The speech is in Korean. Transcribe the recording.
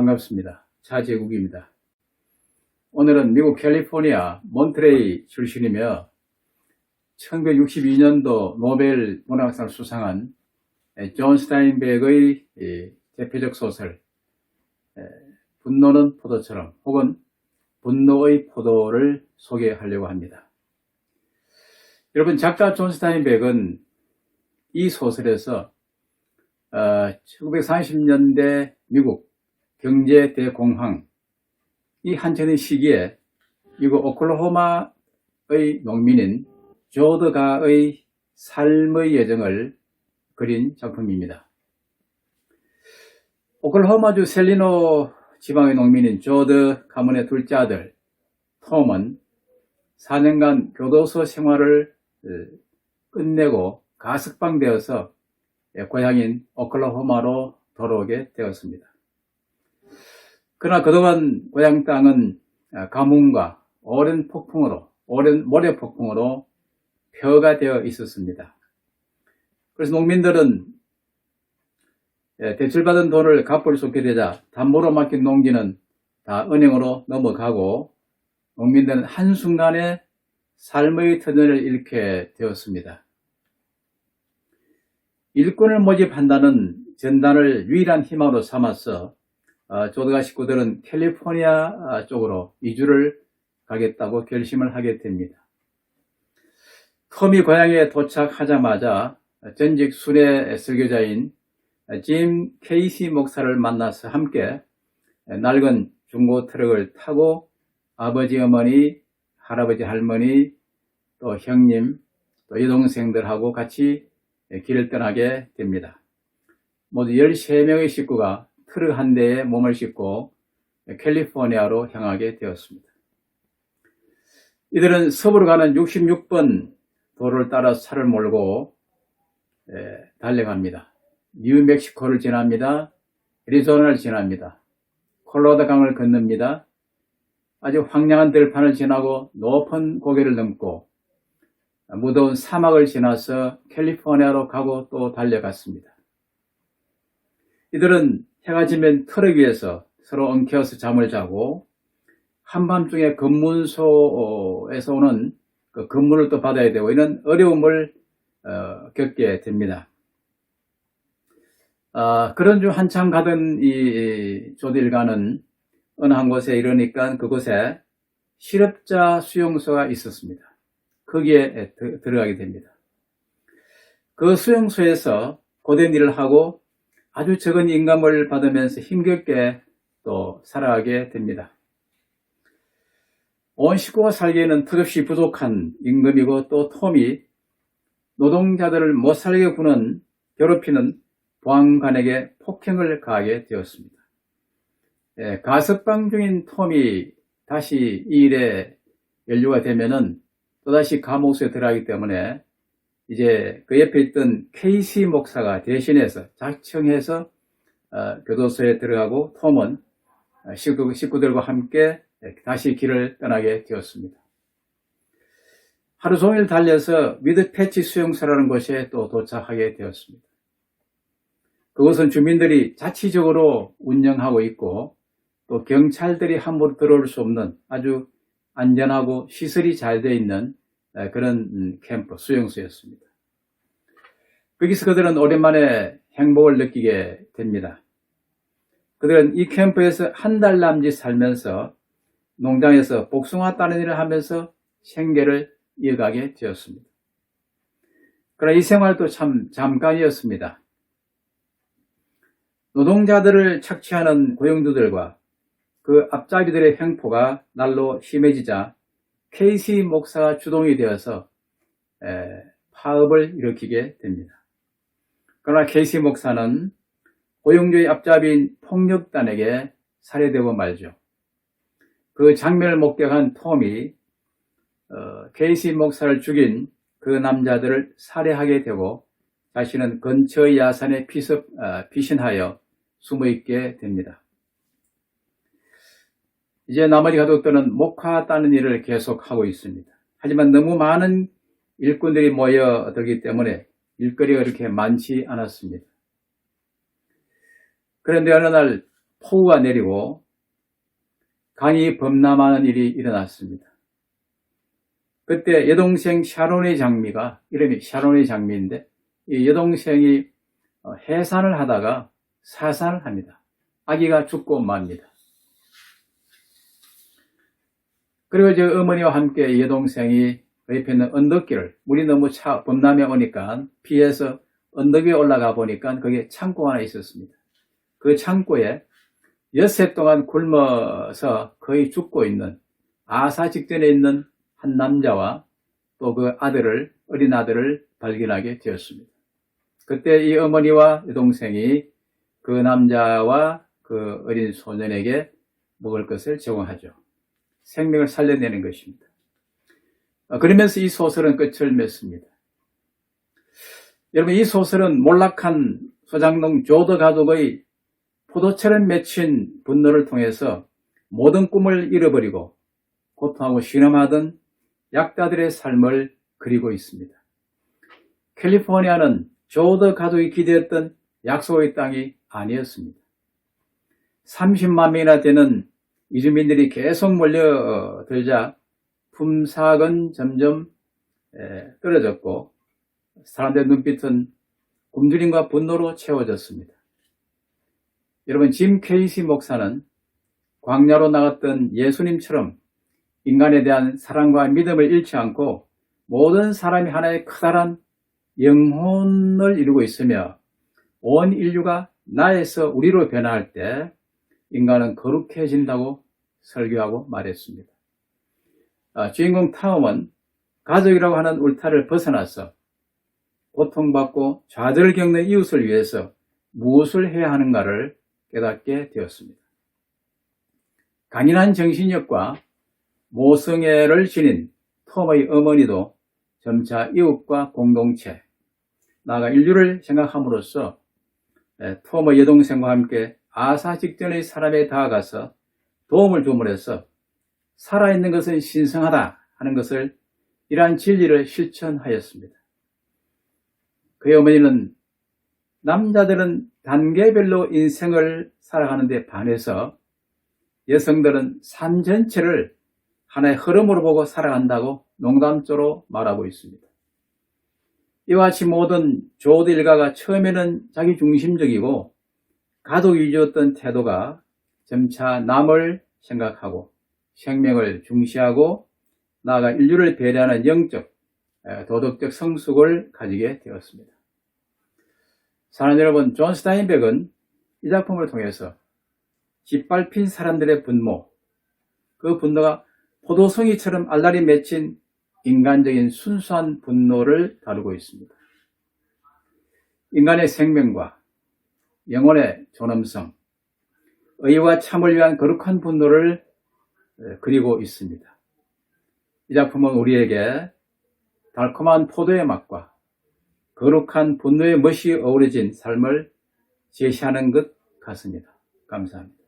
반갑습니다. 차제국입니다. 오늘은 미국 캘리포니아 몬트레이 출신이며 1962년도 노벨 문학상 수상한 존 스타인백의 대표적 소설 분노는 포도처럼 혹은 분노의 포도를 소개하려고 합니다. 여러분 작가 존 스타인백은 이 소설에서 1930년대 미국 경제 대공황 이 한천의 시기에 미국 오클라호마의 농민인 조드가의 삶의 여정을 그린 작품입니다. 오클라호마주 셀리노 지방의 농민인 조드 가문의 둘째 아들 톰은 4년간 교도소 생활을 끝내고 가석방되어서 고향인 오클라호마로 돌아오게 되었습니다. 그러나 그동안 고향 땅은 가뭄과 오랜 폭풍으로, 오랜 모래 폭풍으로 폐허가 되어 있었습니다. 그래서 농민들은 대출받은 돈을 갚을 수 없게 되자 담보로 맡긴 농지는 다 은행으로 넘어가고 농민들은 한순간에 삶의 터전을 잃게 되었습니다. 일꾼을 모집한다는 전단을 유일한 희망으로 삼아서 조드가 식구들은 캘리포니아 쪽으로 이주를 가겠다고 결심을 하게 됩니다. 톰이 고향에 도착하자마자 전직 순회 설교자인 짐 케이시 목사를 만나서 함께 낡은 중고 트럭을 타고 아버지 어머니, 할아버지 할머니, 또 형님, 또 여동생들하고 같이 길을 떠나게 됩니다. 모두 13명의 식구가 트럭 한 대에 몸을 싣고 캘리포니아로 향하게 되었습니다. 이들은 서부로 가는 66번 도로를 따라 차를 몰고 달려갑니다. 뉴멕시코를 지납니다. 애리조나를 지납니다. 콜로라도 강을 건넙니다. 아주 황량한 들판을 지나고 높은 고개를 넘고 무더운 사막을 지나서 캘리포니아로 가고 또 달려갔습니다. 이들은 해가 지면 트럭 위에서 서로 엉켜서 잠을 자고 한밤중에 검문소에서 오는 그 근무를 또 받아야 되고 이런 어려움을 어, 겪게 됩니다. 아, 그런 중 한참 가던 이 조딜가는 어느 한 곳에 이르니까 그곳에 실업자 수용소가 있었습니다. 거기에 들어가게 됩니다. 그 수용소에서 고된 일을 하고 아주 적은 임금을 받으면서 힘겹게 또 살아가게 됩니다. 온 식구가 살기에는 턱없이 부족한 임금이고 또 톰이 노동자들을 못 살게 구는 괴롭히는 보안관에게 폭행을 가하게 되었습니다. 예, 가석방 중인 톰이 다시 이 일에 연루가 되면은 또다시 감옥소에 들어가기 때문에 이제 그 옆에 있던 케이시 목사가 대신해서 작청해서 어, 교도소에 들어가고 톰은 식구, 식구들과 함께 다시 길을 떠나게 되었습니다. 하루 종일 달려서 미드 패치 수용소라는 곳에 또 도착하게 되었습니다. 그곳은 주민들이 자치적으로 운영하고 있고 또 경찰들이 함부로 들어올 수 없는 아주 안전하고 시설이 잘 되어 있는 그런 캠프, 수용소였습니다. 거기서 그들은 오랜만에 행복을 느끼게 됩니다. 그들은 이 캠프에서 한 달 남짓 살면서 농장에서 복숭아 따는 일을 하면서 생계를 이어가게 되었습니다. 그러나 이 생활도 참 잠깐이었습니다. 노동자들을 착취하는 고용주들과 그 앞잡이들의 횡포가 날로 심해지자 케이시 목사가 주동이 되어서 파업을 일으키게 됩니다. 그러나 케이시 목사는 고용주의 앞잡이인 폭력단에게 살해되고 말죠. 그 장면을 목격한 톰이 어, 케이시 목사를 죽인 그 남자들을 살해하게 되고 자신은 근처의 야산에 피습, 어, 피신하여 숨어 있게 됩니다. 이제 나머지 가족들은 목화 따는 일을 계속하고 있습니다. 하지만 너무 많은 일꾼들이 모여들기 때문에 일거리가 그렇게 많지 않았습니다. 그런데 어느 날 폭우가 내리고 강이 범람하는 일이 일어났습니다. 그때 여동생 샤론의 장미가 이름이 샤론의 장미인데 이 여동생이 어, 해산을 하다가 사산을 합니다. 아기가 죽고 맙니다. 그리고 저 어머니와 함께 이 여동생이 그 옆에 있는 언덕길을 물이 너무 차 범람해 오니까 피해서 언덕 위에 올라가 보니까 거기에 창고 하나 있었습니다. 그 창고에 엿새 동안 굶어서 거의 죽고 있는 아사 직전에 있는 한 남자와 또 그 아들을 어린 아들을 발견하게 되었습니다. 그때 이 어머니와 여동생이 그 남자와 그 어린 소년에게 먹을 것을 제공하죠. 생명을 살려내는 것입니다. 어, 그러면서 이 소설은 끝을 맺습니다. 여러분 이 소설은 몰락한 소장농 조더 가족의 포도처럼 맺힌 분노를 통해서 모든 꿈을 잃어버리고 고통하고 신음하던 약자들의 삶을 그리고 있습니다. 캘리포니아는 조더 가족이 기대했던 약속의 땅이 아니었습니다. 30만 명이나 되는 이주민들이 계속 몰려들자 품삯은 점점 떨어졌고 사람들의 눈빛은 굶주림과 분노로 채워졌습니다. 여러분 짐 케이시 목사는 광야로 나갔던 예수님처럼 인간에 대한 사랑과 믿음을 잃지 않고 모든 사람이 하나의 커다란 영혼을 이루고 있으며 온 인류가 나에서 우리로 변화할 때 인간은 거룩해진다고 설교하고 말했습니다. 아, 주인공 타움은 가족이라고 하는 울타리를 벗어나서 고통받고 좌절을 겪는 이웃을 위해서 무엇을 해야 하는가를 깨닫게 되었습니다. 강인한 정신력과 모성애를 지닌 톰의 어머니도 점차 이웃과 공동체, 나아가 인류를 생각함으로써 톰의 여동생과 함께 아사 직전의 사람에 다가가서 도움을 줌으로써 살아있는 것은 신성하다 하는 것을 이러한 진리를 실천하였습니다. 그의 어머니는 남자들은 단계별로 인생을 살아가는 데 반해서 여성들은 삶 전체를 하나의 흐름으로 보고 살아간다고 농담조로 말하고 있습니다. 이와 같이 모든 조드 일가가 처음에는 자기 중심적이고 가족 위주였던 태도가 점차 남을 생각하고 생명을 중시하고 나아가 인류를 배려하는 영적, 도덕적 성숙을 가지게 되었습니다. 사랑하는 여러분, 존 스타인백은 이 작품을 통해서 짓밟힌 사람들의 분노, 그 분노가 포도송이처럼 알알이 맺힌 인간적인 순수한 분노를 다루고 있습니다. 인간의 생명과 영혼의 존엄성, 의와 참을 위한 거룩한 분노를 그리고 있습니다. 이 작품은 우리에게 달콤한 포도의 맛과 거룩한 분노의 멋이 어우러진 삶을 제시하는 것 같습니다. 감사합니다.